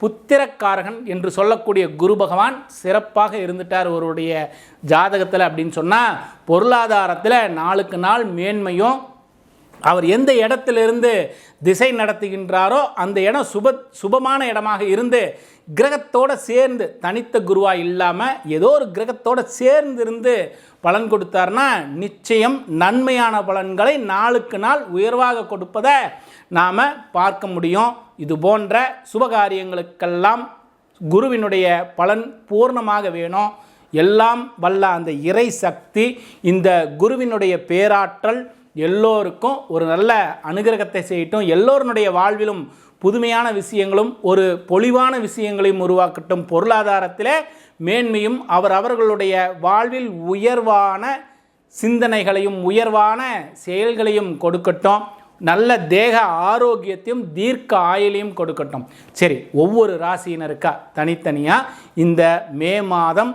புத்திரக்காரகன் என்று சொல்லக்கூடிய குரு பகவான் சிறப்பாக இருந்துட்டார் ஒருவருடைய ஜாதகத்தில் அப்படின்னு சொன்னால் பொருளாதாரத்தில் நாளுக்கு நாள் மேன்மையும் அவர் எந்த இடத்திலிருந்து திசை நடத்துகின்றாரோ அந்த இடம் சுப சுபமான இடமாக இருந்து கிரகத்தோடு சேர்ந்து தனித்த குருவா இல்லாமல் ஏதோ ஒரு கிரகத்தோடு சேர்ந்து இருந்து பலன் கொடுத்தார்னா நிச்சயம் நன்மையான பலன்களை நாளுக்கு நாள் உயர்வாக கொடுப்பதை நாம் பார்க்க முடியும். இது போன்ற சுபகாரியங்களுக்கெல்லாம் குருவினுடைய பலன் பூர்ணமாக வேணும். எல்லாம் வல்ல அந்த இறை சக்தி இந்த குருவினுடைய பேராற்றல் எல்லோருக்கும் ஒரு நல்ல அனுகிரகத்தை செய்யட்டும். எல்லோருடைய வாழ்விலும் புதுமையான விஷயங்களும் ஒரு பொலிவான விஷயங்களையும் உருவாக்கட்டும். பொருளாதாரத்தில் மேன்மையும் அவர் அவர்களுடைய வாழ்வில் உயர்வான சிந்தனைகளையும் உயர்வான செயல்களையும் கொடுக்கட்டும். நல்ல தேக ஆரோக்கியத்தையும் தீர்க்க ஆயுளையும் கொடுக்கட்டும். சரி ஒவ்வொரு ராசியினருக்கா தனித்தனியாக இந்த மே மாதம்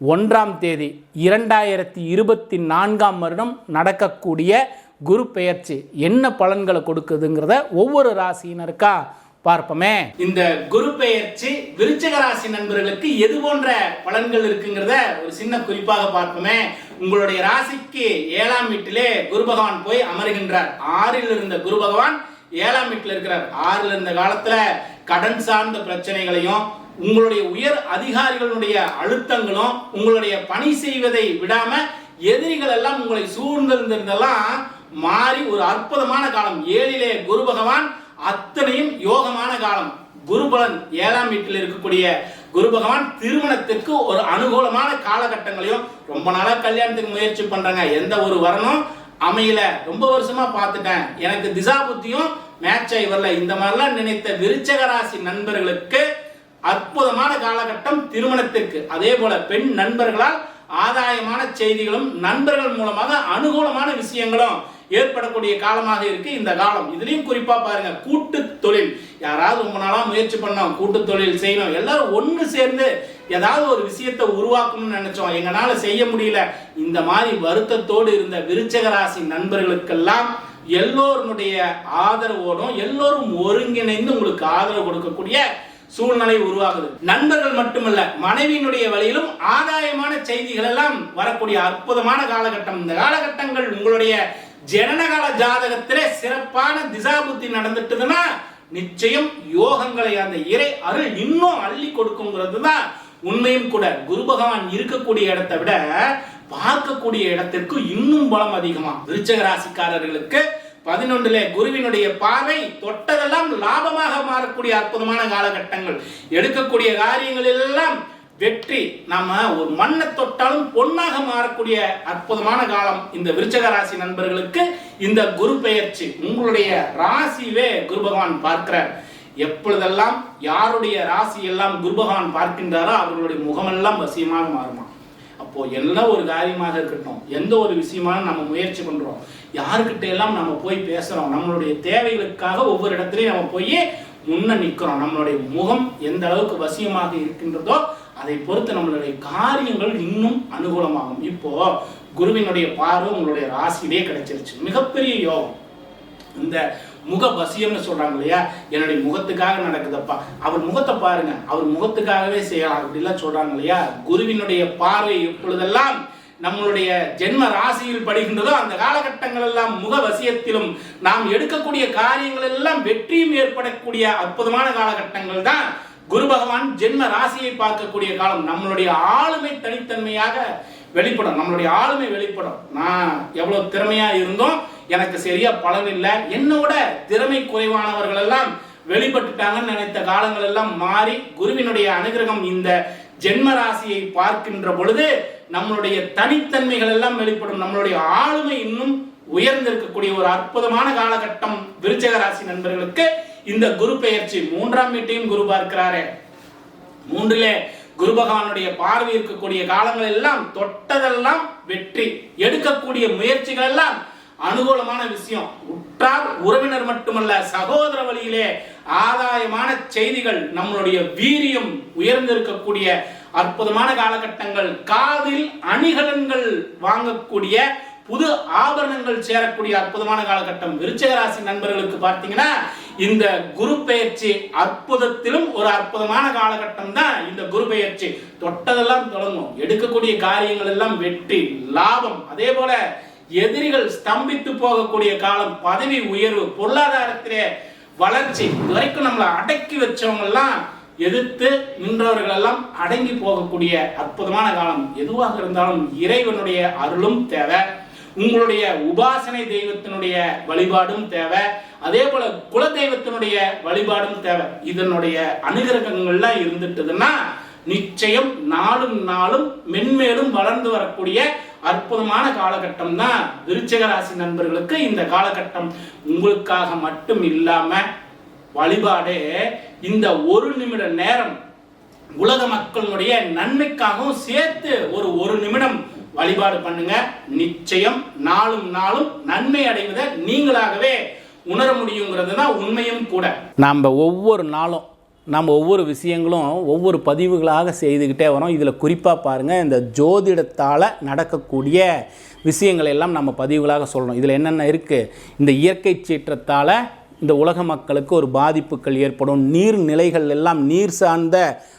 ஒன்றாம் தேதி இரண்டாயிரத்தி இருபத்தி நான்காம் வருடம் நடக்கக்கூடிய குரு பெயர்ச்சி என்ன பலன்களை கொடுக்குதுங்கிறத ஒவ்வொரு ராசியினருக்கா பார்ப்போமே. இந்த குரு பெயர்ச்சி விருச்சக ராசி நண்பர்களுக்கு எது போன்ற பலன்கள் இருக்குங்கிறத ஒரு சின்ன குறிப்பாக பார்ப்போமே. உங்களுடைய ராசிக்கு ஏழாம் வீட்டிலே குரு பகவான் போய் அமர்கின்றார். ஆறில் இருந்த குரு பகவான் ஏழாம் வீட்டில் இருக்கிறார். ஆறில் இருந்த காலத்துல கடன் சார்ந்த பிரச்சனைகளையும் உங்களுடைய உயர் அதிகாரிகளுடைய அழுத்தங்களும் உங்களுடைய பணி செய்வதை விடாம எதிரிகள் எல்லாம் உங்களை சூழ்ந்திருந்திருந்தெல்லாம் மாறி ஒரு அற்புதமான காலம். ஏழிலே குரு பகவான் அத்தனையும் யோகமான காலம். குருபலன் ஏழாம் வீட்டில் இருக்கக்கூடிய குரு பகவான் திருமணத்துக்கு ஒரு அனுகூலமான காலகட்டங்களையும் ரொம்ப நாளா கல்யாணத்துக்கு முயற்சி பண்றாங்க. எந்த ஒரு வரணும் அமையல. ரொம்ப வருஷமா பார்த்துட்டேன். எனக்கு திசா புத்தியும் மேட்ச் ஆகி வரல. இந்த மாதிரிலாம் நினைத்த விருச்சக ராசி நண்பர்களுக்கு அற்புதமான காலகட்டம் திருமணத்திற்கு அதே போல பெண் நண்பர்களால் ஆதாயமான செய்திகளும் நண்பர்கள் மூலமாக அனுகூலமான விஷயங்களும் ஏற்படக்கூடிய காலமாக இருக்கு இந்த காலம். இதுலயும் குறிப்பா பாருங்க கூட்டு தொழில். யாராவது ரொம்ப நாளா முயற்சி பண்ணோம் கூட்டு தொழில் செய்யணும் எல்லாரும் ஒன்று சேர்ந்து ஏதாவது ஒரு விஷயத்தை உருவாக்கணும்னு நினைச்சோம். எங்களால செய்ய முடியல. இந்த மாதிரி வருத்தத்தோடு இருந்த விருச்சகராசி நண்பர்களுக்கெல்லாம் எல்லோருடைய ஆதரவோடும் எல்லோரும் ஒருங்கிணைந்து உங்களுக்கு ஆதரவு கொடுக்கக்கூடிய சூழ்நிலை உருவாகுது. நண்பர்கள் மட்டுமல்ல மனைவியினுடைய வழியிலும் ஆதாயமான செய்திகள் எல்லாம் வரக்கூடிய அற்புதமான காலகட்டம். இந்த காலகட்டங்கள் உங்களுடைய ஜனனகால ஜாதகத்திலே சிறப்பான திசாபுத்தி நடந்துட்டுதுன்னா நிச்சயம் யோகங்களை அந்த இறை அருள் இன்னும் அள்ளி கொடுக்குங்கிறது தான் உண்மையும் கூட குரு பகவான் இருக்கக்கூடிய இடத்தை விட பார்க்கக்கூடிய இடத்திற்கு இன்னும் பலம் அதிகமா விருச்சக ராசிக்காரர்களுக்கு பதினொன்றுல குருவினுடைய பார்வை தொட்டதெல்லாம் லாபமாக மாறக்கூடிய அற்புதமான காலகட்டங்கள். எடுக்கக்கூடிய காரியங்கள் எல்லாம் வெற்றி. நாம ஒரு மண்ணை தொட்டாலும் பொன்னாக மாறக்கூடிய அற்புதமான காலம் இந்த விருச்சக ராசி நண்பர்களுக்கு. இந்த குரு பெயர்ச்சி உங்களுடைய ராசிவே குரு பகவான் பார்க்கிறார். எப்பொழுதெல்லாம் யாருடைய ராசி எல்லாம் குரு பகவான் பார்க்கின்றாரோ அவர்களுடைய முகமெல்லாம் வசியமாக மாறுமா. அப்போ என்ன ஒரு காரியமாக இருக்கட்டும் எந்த ஒரு விஷயமான நம்ம முயற்சி பண்றோம் யாருக்கிட்ட எல்லாம் நம்ம போய் பேசுறோம் நம்மளுடைய தேவைகளுக்காக ஒவ்வொரு இடத்துலையும் நம்ம போய் முன்ன நிற்கிறோம் நம்மளுடைய முகம் எந்த அளவுக்கு வசியமாக இருக்கின்றதோ அதை பொறுத்து நம்மளுடைய காரியங்கள் இன்னும் அனுகூலமாகும். இப்போ குருவினுடைய பார்வை உங்களுடைய ராசியிலே கிடைச்சிருச்சு. மிகப்பெரிய யோகம். இந்த முக வசியம்னு சொல்றாங்க இல்லையா? என்னுடைய முகத்துக்காக நடக்குதப்பா. அவர் முகத்தை பாருங்க. அவர் முகத்துக்காகவே செய்யலாம் அப்படிலாம் சொல்றாங்க இல்லையா? குருவினுடைய பார்வை இப்பொழுதெல்லாம் நம்மளுடைய ஜென்ம ராசியில் படுகின்றதோ அந்த காலகட்டங்கள் எல்லாம் முக வசியத்திலும் நாம் எடுக்கக்கூடிய காரியங்கள் எல்லாம் வெற்றியும் ஏற்படக்கூடிய அற்புதமான காலகட்டங்கள் தான் குரு பகவான் ஜென்ம ராசியை பார்க்கக்கூடிய காலம் நம்மளுடைய ஆளுமை தனித்தன்மையாக வெளிப்படும். நம்மளுடைய ஆளுமை வெளிப்படும். நான் எவ்வளவு திறமையா இருந்தோம் எனக்கு சரியா பலன் இல்லை. என்னோட திறமை குறைவானவர்கள் எல்லாம் வெளிப்பட்டுட்டாங்கன்னு நினைத்த காலங்கள் எல்லாம் மாறி குருவினுடைய அனுகிரகம் இந்த ஜென்ம ராசியை பார்க்கின்ற பொழுது நம்மளுடைய தனித்தன்மைகள் எல்லாம் வெளிப்படும். நம்மளுடைய ஆளுமை இன்னும் உயர்ந்திருக்கக்கூடிய ஒரு அற்புதமான காலகட்டம் விருச்சக ராசி நண்பர்களுக்கு இந்த குரு பெயர்ச்சி மூன்றாம் வீட்டையும் குரு பார்க்கிறாரே. மூன்றிலே குரு பகவானுடைய பார்வை இருக்கக்கூடிய காலங்கள் எல்லாம் தொட்டதெல்லாம் வெற்றி எடுக்கக்கூடிய முயற்சிகள் எல்லாம் அனுகூலமான விஷயம். உற்றார் உறவினர் மட்டுமல்ல சகோதர வழியிலே ஆதாயமான செய்திகள் நம்மளுடைய வீரியம் உயர்ந்திருக்கக்கூடிய அற்புதமான காலகட்டங்கள். காதில் அணிகலன்கள் வாங்கக்கூடிய புது ஆபரணங்கள் சேரக்கூடிய அற்புதமான காலகட்டம். விருச்சிக ராசி நண்பர்களுக்கு பார்த்தீங்கன்னா இந்த குரு பெயர்ச்சி அற்புதத்திலும் ஒரு அற்புதமான காலகட்டம் தான் இந்த குரு பெயர்ச்சி. தொட்டதெல்லாம் தொடங்கும். எடுக்கக்கூடிய காரியங்கள் எல்லாம் வெற்றி லாபம். அதே போல எதிரிகள் ஸ்தம்பித்து போகக்கூடிய காலம் பதவி உயர்வு பொருளாதாரத்திலே வளர்ச்சி. இதுவரைக்கும் நம்மளை அடக்கி வச்சவங்கெல்லாம் எதிர்த்து நின்றவர்கள் எல்லாம் அடங்கி போகக்கூடிய அற்புதமான காலம். எதுவாக இருந்தாலும் இறைவனுடைய அருளும் தேவை. உங்களுடைய உபாசனை தெய்வத்தினுடைய வழிபாடும் தேவை. அதே போல குல தெய்வத்தினுடைய வழிபாடும் தேவை. இதனுடைய அனுகிரகங்கள்லாம் இருந்துட்டுதுன்னா நிச்சயம் நாளும் நாளும் மென்மேலும் வளர்ந்து வரக்கூடிய அற்புதமான காலகட்டம் தான் விருச்சிக ராசி நண்பர்களுக்கு இந்த காலகட்டம். உங்களுக்காக மட்டும் இல்லாம வழிபாடே இந்த ஒரு நிமிட நேரம் உலக மக்களுடைய நன்மைக்காகவும் சேர்த்து ஒரு ஒரு நிமிடம் வழிபாடு பண்ணுங்க. நிச்சயம் நாளும் நாளும் நன்மை அடைவதை நீங்களாகவே உணர முடியுங்கிறது தான் உண்மையும் கூட. நாம் ஒவ்வொரு நாளும் நம்ம ஒவ்வொரு விஷயங்களும் ஒவ்வொரு பதிவுகளாக செய்துக்கிட்டே வரோம். இதில் குறிப்பாக பாருங்கள் இந்த ஜோதிடத்தால் நடக்கக்கூடிய விஷயங்களை எல்லாம் நம்ம பதிவுகளாக சொல்கிறோம் இதில் என்னென்ன இருக்குது இந்த இயற்கை சீற்றத்தால் இந்த உலக மக்களுக்கு ஒரு பாதிப்புகள் ஏற்படும். நீர்நிலைகள் எல்லாம் நீர் சார்ந்த